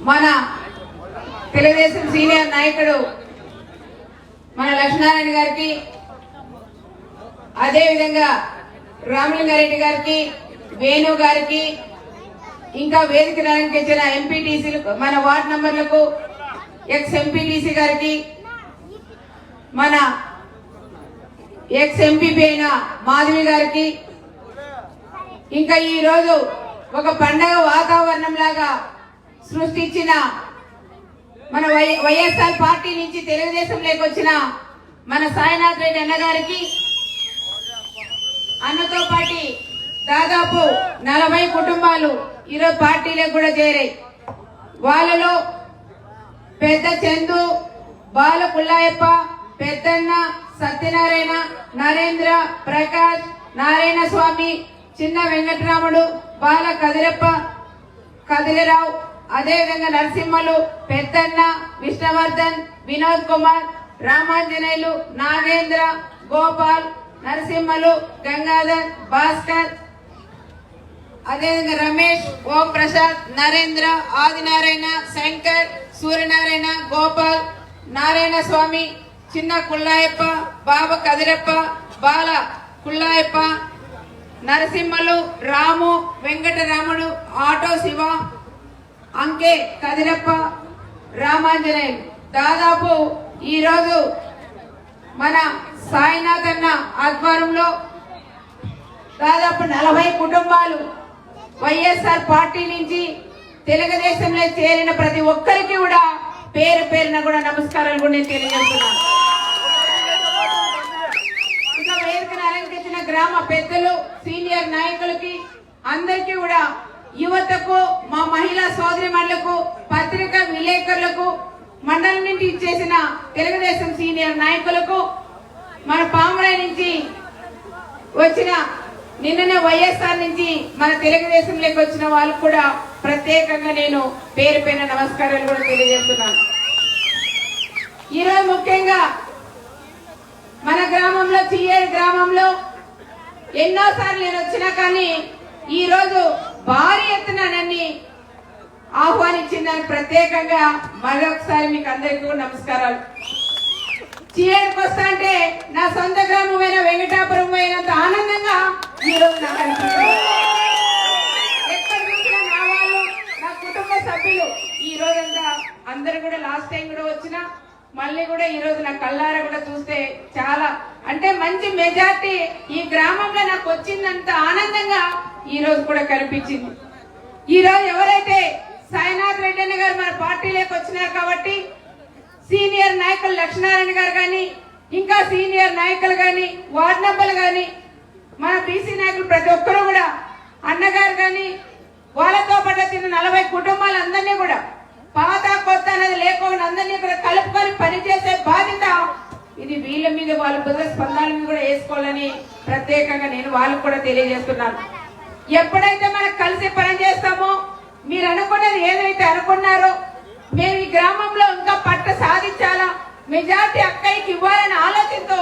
మన తెలుగుదేశం సీనియర్ నాయకుడు మన లక్ష్మీనారాయణ గారికి అదేవిధంగా రామలింగారెడ్డి గారికి వేణు గారికి ఇంకా వేదిక వచ్చిన ఎంపీటీసీలు మన వార్డ్ నంబర్లకు ఎక్స్ ఎంపీటీసీ గారికి మన ఎక్స్ ఎంపీపీ అయిన మాధవి గారికి ఇంకా ఈరోజు ఒక పండగ వాతావరణం లాగా సృష్టించిన మన వై- వైఎస్ఆర్ పార్టీ నుంచి తెలుగుదేశంలోకి వచ్చిన మన సాయినాథ్ రెడ్డి అన్నగారికి అన్నతో పాటి దాదాపు నలభై కుటుంబాలు ఈరోజు పార్టీలకు కూడా చేరాయి. వాళ్ళలో పెద్ద చందు బాల పుల్లాయప్ప పెద్దన్న సత్యనారాయణ నరేంద్ర ప్రకాష్ నారాయణ స్వామి చిన్న వెంకటరాముడు బాల కదిరప్ప కదిలిరావు అదేవిధంగా నరసింహలు పెద్దన్న విష్ణువర్ధన్ వినోద్ కుమార్ రామాంజనేయులు నాగేంద్ర గోపాల్ నరసింహలు గంగాధర్ భాస్కర్. అదేవిధంగా రమేష్ ఓం ప్రసాద్ నరేంద్ర ఆదినారాయణ శంకర్ సూర్యనారాయణ గోపాల్ నారాయణ స్వామి చిన్న కుల్లాయప్ప బాబా కదిరప్ప బాల కుల్లాయప్ప నరసింహలు రాము వెంకటరాముడు ఆటో శివ అంకే కదిరప్ప రామాంజనేయులు దాదాపు ఈరోజు మన సాయినాథ్ అన్న ఆధ్వర్యంలో దాదాపు నలభై కుటుంబాలు వైఎస్ఆర్ పార్టీ నుంచి తెలుగుదేశంలో చేరిన ప్రతి ఒక్కరికి కూడా పేరు పేరున కూడా నమస్కారాలు కూడా నేను తెలియజేస్తున్నాను. ఇంకా వేదికను అలంకరించిన గ్రామ పెద్దలు సీనియర్ నాయకులకి అందరికీ కూడా యువతకు మహిళా సోదరిమణులకు పత్రిక విలేకరులకు మండలం నుండి ఇచ్చేసిన తెలుగుదేశం సీనియర్ నాయకులకు మన పాముల నుంచి వచ్చిన నిన్ననే వైఎస్ఆర్ నుంచి మన తెలుగుదేశంలోకి వచ్చిన వాళ్ళకు కూడా ప్రత్యేకంగా నేను పేరు పైన నమస్కారాలు కూడా తెలియజేస్తున్నాను. ఈరోజు ముఖ్యంగా మన గ్రామంలో చియ్యేరు గ్రామంలో ఎన్నోసార్లు నేను వచ్చినా కానీ ఈరోజు భారీ ఎత్తున నన్ను ఆహ్వానించిందని ప్రత్యేకంగా మరొకసారి మీకు అందరికీ కూడా నమస్కారాలు. చీరకు వస్తా అంటే నా సొంత గ్రామమైన వెంకటాపురం పోయినంత ఆనందంగా ఈ రోజు నాకు అనిపిస్తుంది. ఎక్కడ చూసినా నా వాళ్ళు నా కుటుంబ సభ్యులు ఈ రోజంతా అందరు కూడా లాస్ట్ టైం కూడా వచ్చిన మళ్ళీ కూడా ఈ రోజు నా కళ్ళారా కూడా చూస్తే చాలా అంటే మంచి మెజార్టీ ఈ గ్రామంలో నాకు వచ్చిందంత ఆనందంగా ఈ రోజు కూడా కనిపించింది. ఈ రోజు ఎవరైతే సాయినాథ్ రెడ్డి అన్న గారు మన పార్టీలోకి వచ్చినారు కాబట్టి సీనియర్ నాయకులు లక్ష్మీనారాయణ గారు కానీ ఇంకా సీనియర్ నాయకులు కానీ వార్డు మెంబర్లు కానీ మన బీసీ నాయకులు ప్రతి ఒక్కరూ కూడా అన్నగారు కానీ వాళ్ళతో పాటు తిన్న నలభై కుటుంబాలందరినీ కూడా పాత కొత్త అనేది లేకుండా అందరినీ కూడా కలుపుకొని పనిచేసే బాధ్యత ఇది వీళ్ళ మీద వాళ్ళ బుధ స్పందాల మీద కూడా వేసుకోవాలని ప్రత్యేకంగా నేను వాళ్ళకు కూడా తెలియజేస్తున్నాను. ఎప్పుడైతే మనం కలిసి పని చేస్తాం అనుకున్నారో. మేము ఈ గ్రామంలో ఇంకా పట్ట సాధించాలా? మెజార్టీ అక్కయ్యకి ఇవ్వాలనే ఆలోచనతో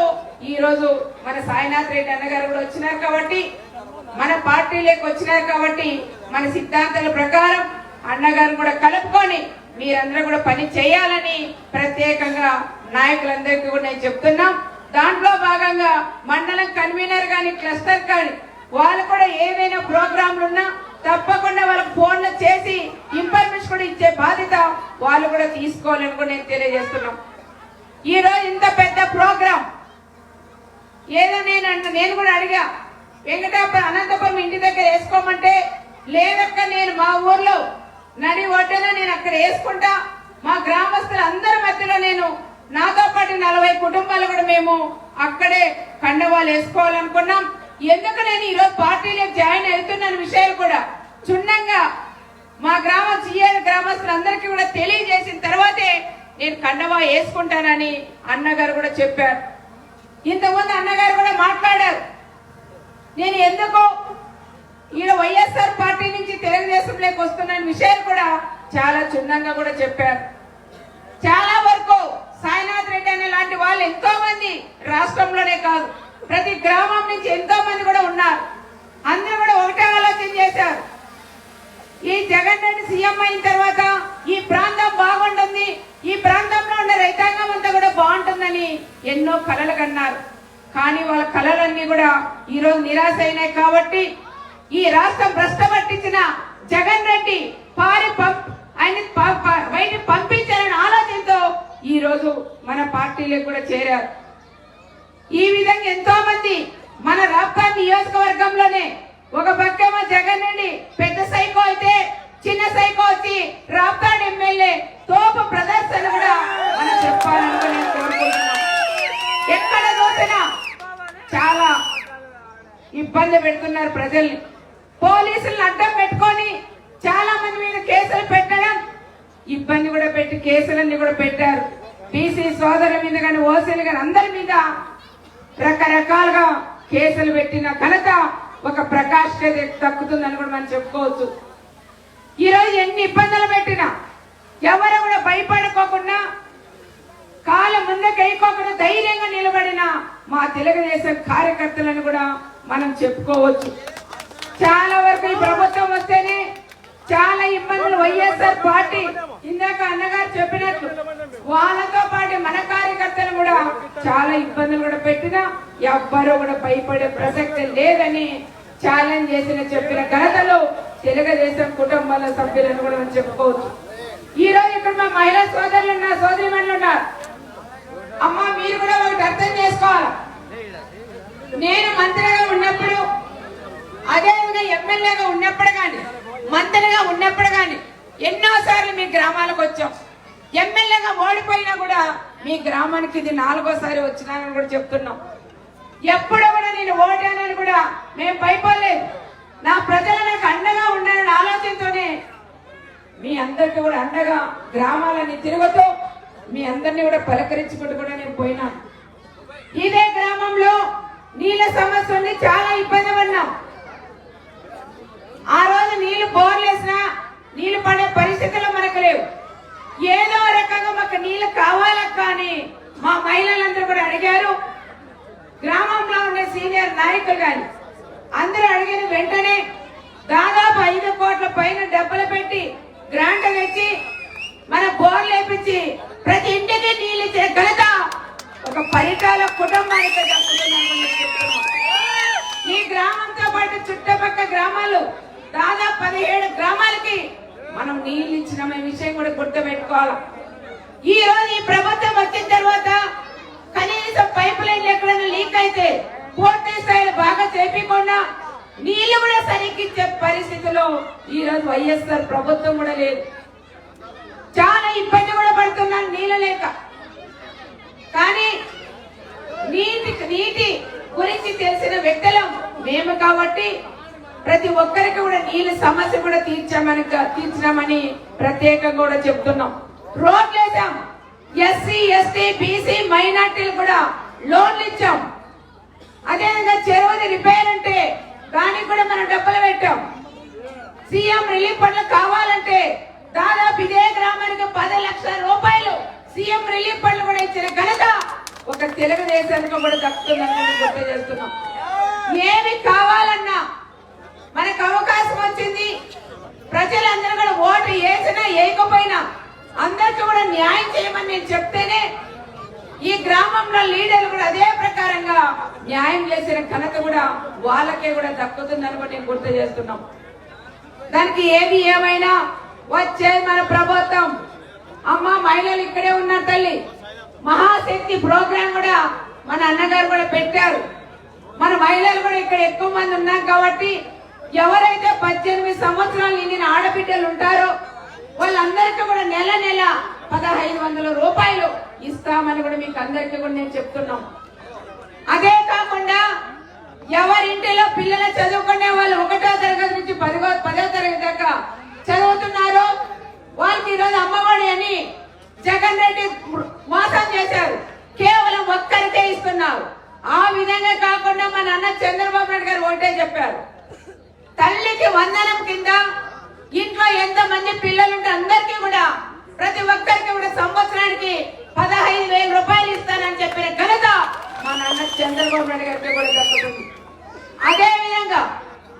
ఈ రోజు మన సాయినాథ్ రెడ్డి అన్నగారు కూడా వచ్చినారు కాబట్టి మన పార్టీలోకి వచ్చినారు కాబట్టి మన సిద్ధాంతాల ప్రకారం అన్నగారు కూడా కలుపుకొని మీరందరూ కూడా పని చేయాలని ప్రత్యేకంగా నాయకులందరికీ కూడా నేను చెప్తున్నాం. దాంట్లో భాగంగా మండలం కన్వీనర్ కానీ క్లస్టర్ కానీ వాళ్ళు కూడా ఏమైనా ప్రోగ్రాంలు ఉన్నా తప్పకుండా వాళ్ళకి ఫోన్లు చేసి ఇన్ఫర్మేషన్ కూడా ఇచ్చే బాధ్యత వాళ్ళు కూడా తీసుకోవాలని కూడా నేను తెలియజేస్తున్నాం. ఈ రోజు ఇంత పెద్ద ప్రోగ్రాం. ఏదో నేను అంట నేను కూడా అడిగా వెంకటాపురం అనంతపురం ఇంటి దగ్గర వేసుకోమంటే లేదక్క నేను మా ఊర్లో నడి ఒడ్డలో నేను అక్కడ వేసుకుంటా. మా గ్రామస్తులు అందరి మధ్యలో నేను నాతో పాటు నలభై కుటుంబాలు కూడా మేము అక్కడే కండవాలు వేసుకోవాలనుకున్నాం. ఎందుకు నేను ఈరోజు పార్టీలో జాయిన్ అవుతున్న విషయాలు కూడా క్షుణ్ణంగా మా గ్రామ సీఏ గ్రామస్తులందరికీ కూడా తెలియజేసిన తర్వాతే నేను కండవా వేసుకుంటానని అన్నగారు కూడా చెప్పారు. ఇంతకుముందు అన్నగారు కూడా మాట్లాడారు. నేను ఎందుకో ఈడ వైఎస్ఆర్ పార్టీ నుంచి తెలుగుదేశంలోకి వస్తున్న విషయాలు కూడా చాలా క్షుణ్ణంగా కూడా చెప్పారు. చాలా వరకు సాయినాథ్ రెడ్డి అనే లాంటి వాళ్ళు ఎంతో మంది రాష్ట్రంలోనే కాదు ప్రతి గ్రామం నుంచి ఎంతో మంది కూడా ఉన్నారు. అందరూ కూడా ఒకటే ఆలోచన చేశారు. ఈ జగన్ రెడ్డి సీఎం అయిన తర్వాత ఈ ప్రాంతం బాగుంటుంది. ఈ ప్రాంతంలో ఉన్న రైతాంగం అంతా కూడా బాగుంటుందని ఎన్నో కలలు కన్నారు. కానీ వాళ్ళ కలలన్నీ కూడా ఈ రోజు నిరాశ అయినాయి కాబట్టి ఈ రాష్ట్రం భ్రష్టపట్టించిన జగన్ రెడ్డి పారి పంప్ ఆయన ప- ప- పంపించాలనే ఆలోచనతో ఈ రోజు మన పార్టీలో కూడా చేరారు. ఈ విధంగా ఎంతో మంది మన రాప్తా నియోజకవర్గంలోనే ఒక పక్కేమో జగన్ రెడ్డి పెద్ద సైకో సైకో వచ్చి రాప్తాడ్ ఎమ్మెల్యే తోపు ప్రదర్శన కూడా మనం చెప్పాలని నేను ఎక్కడ చూసినా చాలా ఇబ్బంది పెడుతున్నారు ప్రజల్ని. పోలీసులను అడ్డం పెట్టుకొని చాలా మంది మీద కేసులు పెట్టడం ఇబ్బంది కూడా పెట్టి కేసులన్నీ కూడా పెట్టారు. బీసీ సోదరుల మీద కానీ ఓసీలు కానీ అందరి మీద రకరకాలుగా కేసులు పెట్టిన ఘనత ఒక ప్రకాష్ కే దక్కుతుందని కూడా మనం చెప్పుకోవచ్చు. ఈ రోజు ఎన్ని ఇబ్బందులు పెట్టినా ఎవరు కూడా భయపడుకోకుండా కాలం ముందుకు ధైర్యంగా నిలబడిన మా తెలుగుదేశం కార్యకర్తలను కూడా మనం చెప్పుకోవచ్చు. చాలా వరకు ఈ ప్రభుత్వం వస్తేనే చాలా ఇబ్బందులు వైఎస్ఆర్ పార్టీ ఇందాక అన్నగారు చెప్పినట్లు వాళ్ళతో పాటు మన కార్యకర్తలు కూడా చాలా ఇబ్బందులు కూడా పెట్టినా ఎవ్వరూ కూడా భయపడే ప్రసక్తి లేదని ఛాలెంజ్ చేసిన చెప్పిన ఘనతలు తెలుగుదేశం కుటుంబాల సభ్యులను కూడా మనం చెప్పుకోవచ్చు. ఈ రోజు ఇక్కడ మా మహిళా సోదరులు ఉన్నారు సోదరి ఉన్నారు. అమ్మ మీరు కూడా ఒకటి అర్థం చేసుకోవాలి. నేను మంత్రిగా ఉన్నప్పుడు అదేవిధంగా ఎమ్మెల్యేగా ఉన్నప్పుడు కానీ మంత్రిగా ఉన్నప్పుడు కానీ ఎన్నోసార్లు మీ గ్రామాలకు వచ్చాం. ఎమ్మెల్యేగా ఓడిపోయినా కూడా మీ గ్రామానికి ఇది నాలుగోసారి వచ్చినానని కూడా చెప్తున్నాం. ఎప్పుడు కూడా నేను ఓటానని కూడా మేము భయపడలేదు. నా ప్రజలు నాకు అండగా ఉండాలనే ఆలోచనతోనే మీ అందరికీ కూడా అండగా గ్రామాలని తిరుగుతూ మీ అందరినీ కూడా పలకరించుకుంటూ కూడా నేను పోయినా. ఇదే గ్రామంలో నీళ్ళ సమస్య ఉంది చాలా ఇబ్బంది పడినాం ఆ రోజు నీళ్ళు బోర్లేసినా నీళ్ళు పడే పరిస్థితులు మనకు లేవు. ఏదో రకంగా మాకు నీళ్ళు కావాలక్క అని మా మహిళలందరూ కూడా అడిగారు గ్రామంలో ఉండే సీనియర్ నాయకులు కానీ అందరూ అడిగిన వెంటనే దాదాపు ఐదు కోట్ల పైన డబ్బులు పెట్టి గ్రాంట్ తెచ్చి మన బోర్లు వేపించి ప్రతి ఇంటికి నీళ్ళు ఇచ్చే ఘనత ఒక పరిటాల కుటుంబానికి దక్కుతుందని మనం చెప్తున్నాం. ఈ గ్రామంతో పాటు చుట్టుపక్కల గ్రామాలు దాదాపు పదిహేడు గ్రామాలకి మనం నీళ్ళు ఇచ్చిన విషయం కూడా గుర్తుపెట్టుకోవాలి ఈ రోజు ఈ ప్రభుత్వం వచ్చిన తర్వాత కనీసం పైప్ లైన్లు ఎక్కడైనా లీక్ అయితే పూర్తి స్థాయిలో బాగా చేపించకుండా నీళ్ళు కూడా సరిగ్గిచ్చే పరిస్థితిలో ఈరోజు వైఎస్ఆర్ ప్రభుత్వం కూడా లేదు. చాలా ఇబ్బంది కూడా పడుతున్నాను నీళ్ళు లేక. కానీ నీటి నీటి గురించి తెలిసిన వ్యక్తులం మేము కాబట్టి ప్రతి ఒక్కరికి కూడా నీళ్ళ సమస్య కూడా తీర్చామని తీర్చినామని ప్రత్యేకంగా కూడా చెప్తున్నాం. రోడ్లు వేసాం. ఎస్సీ ఎస్టీ బీసీ మైనార్టీలు కూడా లోన్లు ఇచ్చాం. అదేవిధంగా చెరువుది రిపేర్ అంటే దానికి కూడా మనం డబ్బులు పెట్టాం. సీఎం రిలీఫ్ ఫండ్లు కావాలంటే దాదాపు ఇదే గ్రామానికి పది లక్షల రూపాయలు సీఎం రిలీఫ్ ఫండ్లు కూడా ఇచ్చిన ఘనత ఒక తెలుగుదేశానికి కూడా దక్కుతుందని గుర్తు చేస్తున్నాం. ఏమి కావాలన్నా మనకు అవకాశం వచ్చింది. ప్రజలందరూ కూడా ఓటు వేసినా వేయకపోయినా అందరికీ కూడా న్యాయం చేయమని నేను చెప్తేనే ఈ గ్రామంలో లీడర్లు కూడా అదే ప్రకారంగా న్యాయం చేసిన ఘనత కూడా వాళ్ళకే కూడా దక్కుతుందని కూడా నేను గుర్తు చేస్తున్నాం. దానికి ఏది ఏమైనా వచ్చేది మన ప్రభుత్వం. అమ్మ మహిళలు ఇక్కడే ఉన్నారు తల్లి. మహాశక్తి ప్రోగ్రాం కూడా మన అన్నగారు కూడా పెట్టారు. మన మహిళలు కూడా ఇక్కడ ఎక్కువ మంది ఉన్నాం కాబట్టి ఎవరైతే పద్దెనిమిది సంవత్సరాలు నిండిన ఆడబిడ్డలు ఉంటారో వాళ్ళందరికీ కూడా నెల నెల పదహైదు వందల రూపాయలు ఇస్తామని కూడా మీకు అందరికీ కూడా నేను చెప్తున్నాం. అదే కాకుండా ఎవరింటిలో పిల్లలు చదువుకునే వాళ్ళు ఒకటో తరగతి నుంచి పదిగో పదో తరగతి దాకా చదువుతున్నారు? వాళ్ళకి ఈరోజు అమ్మఒడి అని జగన్ రెడ్డి మోసం చేశారు. కేవలం ఒక్కరికే ఇస్తున్నారు. ఆ విధంగా కాకుండా మా అన్న చంద్రబాబు నాయుడు గారు ఒకటే చెప్పారు. తల్లికి వందనం కింద ఇంట్లో ఎంత మంది పిల్లలుంటే అందరికీ కూడా ప్రతి ఒక్కరికి కూడా సంవత్సరానికి పదహైదు వేల రూపాయలు ఇస్తానని చెప్పిన ఘనత మా నాన్న చంద్రబాబు నాయుడు గారికి కూడా దక్కుతుంది అదే విధంగా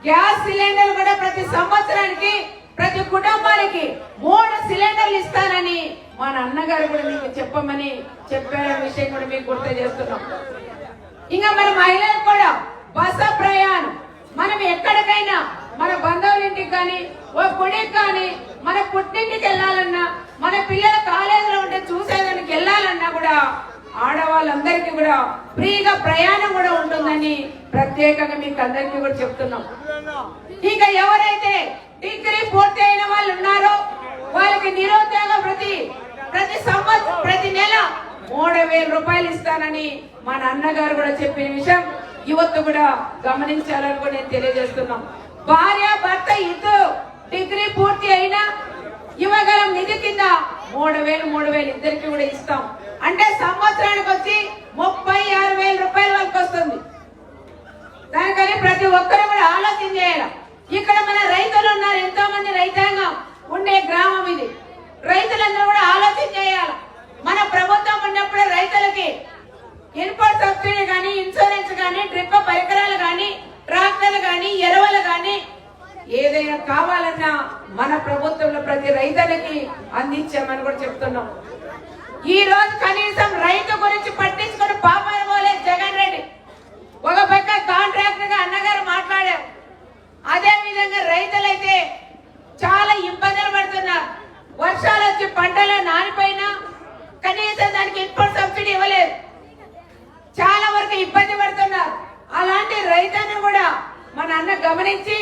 గ్యాస్ సిలిండర్ కూడా ప్రతి సంవత్సరానికి ప్రతి కుటుంబానికి మూడు సిలిండర్లు ఇస్తానని మా అన్నగారు కూడా మీకు చెప్పమని చెప్పే విషయం కూడా మీకు గుర్తు చేస్తున్నాం. ఇంకా మన మహిళలకు కూడా బస ప్రయాణం. మనం ఎక్కడికైనా మన బంధువుల ఇంటికి కానీ ఓ గుడికి కానీ మన పుట్టింటికి వెళ్ళాలన్నా మన పిల్లల కాలేజీలో ఉంటే చూసేదానికి వెళ్ళాలన్నా కూడా ఆడవాళ్ళందరికీ కూడా ఫ్రీగా ప్రయాణం కూడా ఉంటుందని ప్రత్యేకంగా మీకు అందరికీ కూడా చెప్తున్నాం. ఇక ఎవరైతే డిగ్రీ పూర్తి అయిన వాళ్ళు ఉన్నారో వాళ్ళకి నిరుద్యోగ ప్రతి ప్రతి సంవత్సరం ప్రతి నెల మూడు వేల రూపాయలు ఇస్తానని మా నాన్నగారు కూడా చెప్పిన విషయం యువత కూడా గమనించాలని కూడా నేను తెలియజేస్తున్నాం. భార్య భర్త ఇద్దరు డిగ్రీ పూర్తి అయినా యువగలం నిధి కింద మూడు వేలు మూడు వేలు ఇద్దరికి కూడా ఇస్తాం. అంటే సంవత్సరానికి వచ్చి ముప్పై ఆరు వేల రూపాయల వరకు వస్తుంది. దానికని ప్రతి ఒక్కరు కూడా ఆలోచన చేయాలి. ఇక్కడ మన రైతులు ఉన్నారు ఎంతో మంది రైతాంగం ఉండే గ్రామం ఇది. రైతులందరూ కూడా ఆలోచన చేయాలి. మన ప్రభుత్వం ఉన్నప్పుడు రైతులకి ఇన్పుట్ సబ్సిడీ కానీ ఇన్సూరెన్స్ కానీ డ్రిప్ పరికరాలు కానీ ట్రాక్టర్లు కానీ ఎరువులు కానీ ఏదైనా కావాలన్నా మన ప్రభుత్వంలో ప్రతి రైతులకి అందించామని కూడా చెప్తున్నాం. ఈ రోజు కనీసం రైతు గురించి పట్టించుకుని పాపం పోలేదు జగన్ రెడ్డి. ఒక పక్క కాంట్రాక్టర్గా అన్నగారు మాట్లాడారు. అదే విధంగా రైతులైతే చాలా ఇబ్బందులు పడుతున్నారు వర్షాలు వచ్చి పంటలు నానిపోయినా కనీసం దానికి ఇన్పుట్ సబ్సిడీ ఇవ్వలేదు చాలా వరకు ఇబ్బంది పడుతున్నారు అలాంటి రైతులను కూడా మన అన్న గమనించి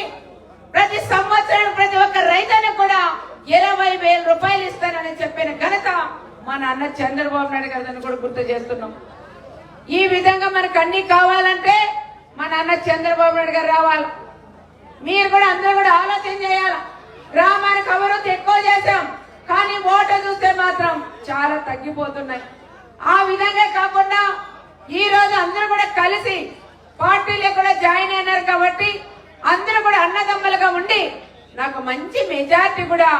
ప్రతి సంవత్సరం ప్రతి ఒక్క రైతుని కూడా ఇరవై వేల రూపాయలు ఇస్తానని చెప్పిన ఘనత మన అన్న చంద్రబాబు నాయుడు గారిని కూడా గుర్తు చేస్తున్నాం. ఈ విధంగా మనకు అన్ని కావాలంటే మన అన్న చంద్రబాబు నాయుడు గారు రావాలి. మీరు కూడా అందరూ కూడా ఆలోచన చేయాలి. గ్రామానికి అభివృద్ధి ఎక్కువ చేశాం కానీ ఓటు చూస్తే మాత్రం చాలా తగ్గిపోతున్నాయి. ఆ విధంగా కాకుండా ఈ రోజు అందరూ కూడా కలిసి పార్టీలో కూడా జాయిన్ అయినారు కాబట్టి అందరూ కూడా అన్నదమ్ములుగా ఉండి నాకు మంచి మెజార్టీ కూడా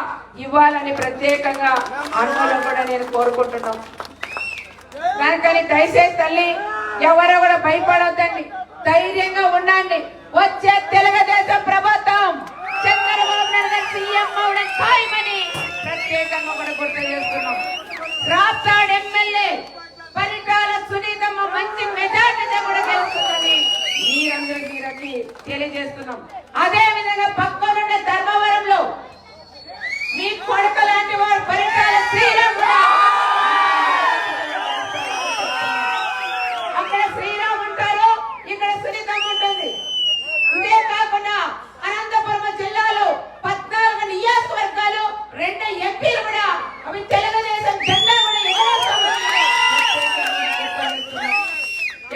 ఇవ్వాలని ప్రత్యేకంగా అనుమతులు కూడా నేను కోరుకుంటున్నాం. కనుకని దయచేసి తల్లి ఎవరో కూడా భయపడొద్దండి. ధైర్యంగా ఉండండి. వచ్చే తెలుగుదేశం ప్రభుత్వం చంద్రబాబు నాయుడు సీఎం అవడం ఖాయమని ప్రత్యేకంగా కూడా గుర్తు చేస్తున్నాం. రాప్తాడ్ ఎమ్మెల్యే పరిటాల సునీతమ్మ మంచి మెజార్టీతో కూడా గెలుస్తుందని మీరందరూ మీరకి తెలియజేస్తున్నాం. అదే విధంగా పక్కనున్న ధర్మవరంలో మీ కొడుకు లాంటి వారు పరిటాల శ్రీరామ్ కూడా అక్కడ శ్రీరామ్ ఉంటారు ఇక్కడ సునీతమ్మ ఉంటుంది ఇదే కాకుండా అనంతపురం జిల్లాలో పద్నాలుగు నియోజకవర్గాలు రెండు ఎంపీలు కూడా అవి తెలుగుదేశం జెండా కూడా ఎగరేస్తామని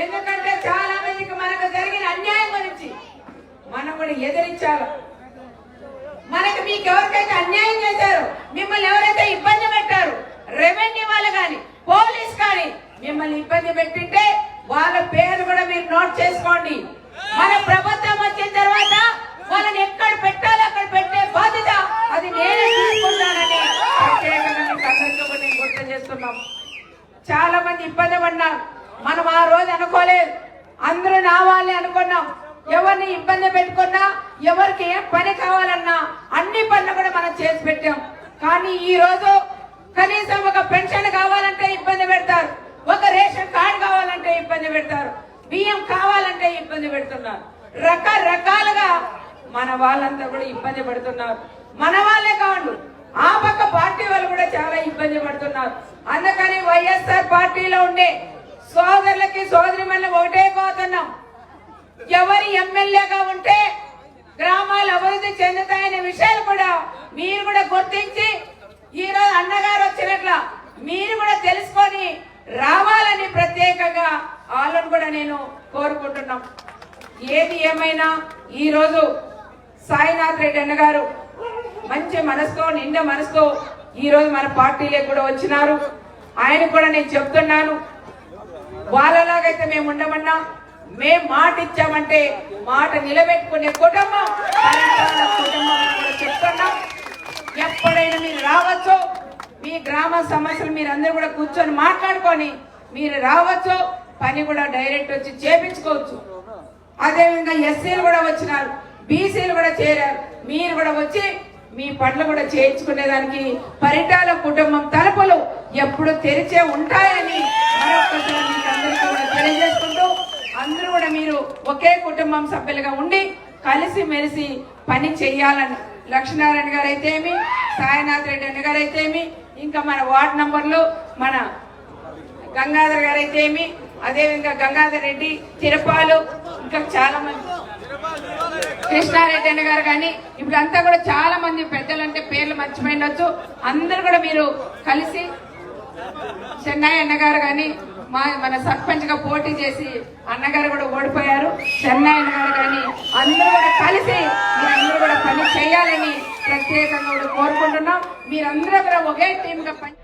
ఎందుకంటే చాలా మందికి మనకు జరిగిన అన్యాయం గురించి మనం కూడా ఎదిరించాలి మనకి మీకు ఎవరికైతే అన్యాయం చేశారు మిమ్మల్ని ఎవరైతే ఇబ్బంది పెట్టారు రెవెన్యూ వాళ్ళు కానీ పోలీస్ కానీ మిమ్మల్ని ఇబ్బంది పెట్టింటే వాళ్ళ పేరు కూడా మీరు నోట్ చేసుకోండి మన ప్రభుత్వం వచ్చిన తర్వాత వాళ్ళని ఎక్కడ పెట్టాలో అక్కడ పెట్టే బాధ్యత అది నేనే తీసుకుంటానని ప్రత్యేకంగా మీకు అందరికీ కూడా నేను గుర్తు చేస్తున్నాం చాలా మంది ఇబ్బంది పడినారు. మనం ఆ రోజు అనుకోలేదు. అందరూ నా వాళ్ళే అనుకున్నాం. ఎవరిని ఇబ్బంది పెట్టుకున్నా ఎవరికి ఏం పని కావాలన్నా అన్ని పనులు కూడా మనం చేసి పెట్టాం. కానీ ఈ రోజు కనీసం ఒక పెన్షన్ కావాలంటే ఇబ్బంది పెడతారు. ఒక రేషన్ కార్డు కావాలంటే ఇబ్బంది పెడతారు. బియ్యం కావాలంటే ఇబ్బంది పెడుతున్నారు. రకరకాలుగా మన వాళ్ళంతా కూడా ఇబ్బంది పడుతున్నారు. మన వాళ్ళే కావండు ఆ పక్క పార్టీ వాళ్ళు కూడా చాలా ఇబ్బంది పడుతున్నారు. అందుకని వైఎస్ఆర్ పార్టీలో ఉండే సోదరులకి సోదరి ఒకటే కోతున్నాం ఎవరి ఎమ్మెల్యేగా ఉంటే గ్రామాలు అభివృద్ధి చెందుతాయనే విషయాలు కూడా మీరు కూడా గుర్తించి ఈ రోజు అన్నగారు వచ్చినట్ల మీరు కూడా తెలుసుకొని రావాలని ప్రత్యేకంగా వాళ్ళను కూడా నేను కోరుకుంటున్నాం. ఏది ఏమైనా ఈ రోజు సాయినాథ్ రెడ్డి అన్నగారు మంచి మనసుతో నిండా మనసుతో ఈరోజు మన పార్టీలో కూడా వచ్చినారు. ఆయన కూడా నేను చెప్తున్నాను. వాళ్ళలాగైతే మేము ఉండమన్నా మేం మాట ఇచ్చామంటే మాట నిలబెట్టుకునే కుటుంబం కుటుంబం అని కూడా చెప్తున్నాం. ఎప్పుడైనా మీరు రావచ్చు మీ గ్రామ సమస్యలు మీరు అందరూ కూడా కూర్చొని మాట్లాడుకొని మీరు రావచ్చు పని కూడా డైరెక్ట్ వచ్చి చేపించుకోవచ్చు. అదేవిధంగా ఎస్సీలు కూడా వచ్చినారు బీసీలు కూడా చేరారు. మీరు కూడా వచ్చి మీ పనులు కూడా చేయించుకునేదానికి పరిటాల కుటుంబం తలుపులు ఎప్పుడు తెరిచే ఉంటాయని మరొకసారి మీకు అందరికీ కూడా తెలియజేసుకుంటూ అందరూ కూడా మీరు ఒకే కుటుంబం సభ్యులుగా ఉండి కలిసి మెలిసి పని చెయ్యాలని లక్ష్మీనారాయణ గారు అయితేమి సాయినాథ్ రెడ్డి అన్న గారు అయితేమి ఇంకా మన వార్డ్ నంబర్లు మన గంగాధర్ గారు అయితేమి అదేవిధంగా గంగాధర్ రెడ్డి తిరుపాలు ఇంకా చాలా మంది కృష్ణారెడ్డి అన్న గారు కానీ ఇప్పుడు అంతా కూడా చాలా మంది పెద్దలు అంటే పేర్లు మర్చిపోయిండొచ్చు. అందరు కూడా మీరు కలిసి చెన్నై అన్నగారు కానీ మా మన సర్పంచ్గా పోటీ చేసి అన్నగారు కూడా ఓడిపోయారు. చెన్నై అన్నగారు కానీ అందరూ కూడా కలిసి మీరందరూ కూడా పని చేయాలని ప్రత్యేకంగా కోరుకుంటున్నాం. మీరందరూ కూడా ఒకే టీమ్గా పని